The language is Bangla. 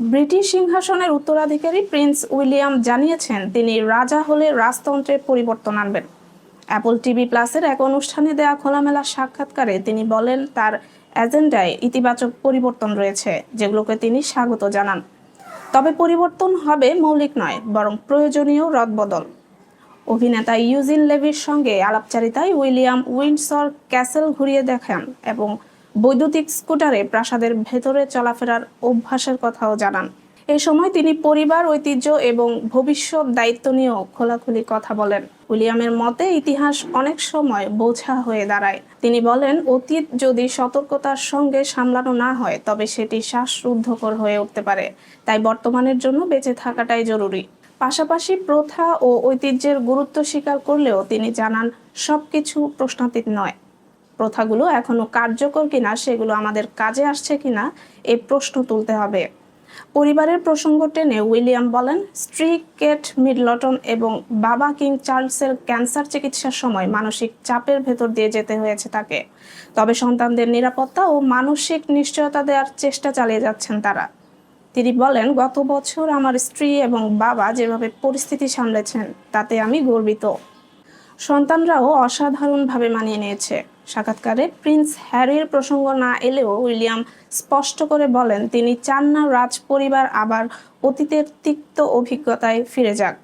ব্রিটিশ সিংহাসনের উত্তরাধিকারী প্রিন্স উইলিয়াম জানিয়েছেন, তিনি রাজা হলে রাজতন্ত্রের পরিবর্তন আনবেন। অ্যাপল টিভি প্লাসের এক অনুষ্ঠানে দেয়া খোলামেলা সাক্ষাৎকারে তিনি বলেন, তার এজেন্ডায় ইতিবাচক পরিবর্তন রয়েছে, যেগুলোকে তিনি স্বাগত জানান। তবে পরিবর্তন হবে মৌলিক নয়, বরং প্রয়োজনীয় রদবদল। অভিনেতা ইউজিন লেভির সঙ্গে আলাপচারিতায় উইলিয়াম উইন্ডসর ক্যাসেল ঘুরিয়ে দেখান এবং বৈদ্যুতিক স্কুটারে প্রাসাদের ভেতরে চলাফেরার অভ্যাসের কথাও জানান। এ সময় তিনি পরিবার, ঐতিহ্য এবং ভবিষ্যৎ দায়িত্ব নিয়েও খোলাখুলি কথা বলেন। উইলিয়ামের মতে, ইতিহাস অনেক সময় বোঝা হয়ে দাঁড়ায়। তিনি বলেন, অতীত যদি সতর্কতার সঙ্গে সামলানো না হয়, তবে সেটি শ্বাসরুদ্ধকর হয়ে উঠতে পারে। তাই বর্তমানের জন্য বেঁচে থাকাটাই জরুরি। পাশাপাশি প্রথা ও ঐতিহ্যের গুরুত্ব স্বীকার করলেও তিনি জানান, সবকিছু প্রশ্নাতীত নয়। প্রথাগুলো এখনও কার্যকর কিনা সেগুলো আমাদের কাজে আসছে কিনা এই প্রশ্ন তুলতে হবে। পরিবারের প্রসঙ্গ টেনে উইলিয়াম বলেন, স্ত্রী কেট মিডলটন এবং বাবা কিং চার্লসের ক্যান্সার চিকিৎসার সময় মানসিক চাপের ভেতর দিয়ে যেতে হয়েছে তাকে। তবে সন্তানদের নিরাপত্তা ও মানসিক নিশ্চয়তা দেওয়ার চেষ্টা চালিয়ে যাচ্ছেন তারা। তিনি বলেন, গত বছর আমার স্ত্রী এবং বাবা যেভাবে পরিস্থিতি সামলেছেন, তাতে আমি গর্বিত। সন্তানরাও অসাধারণভাবে মানিয়ে নিয়েছে। সাক্ষাৎকারে প্রিন্স হ্যারির প্রসঙ্গ না এলেও উইলিয়াম স্পষ্ট করে বলেন, তিনি চান না রাজ পরিবার আবার অতীতের তিক্ত অভিজ্ঞতায় ফিরে যাক।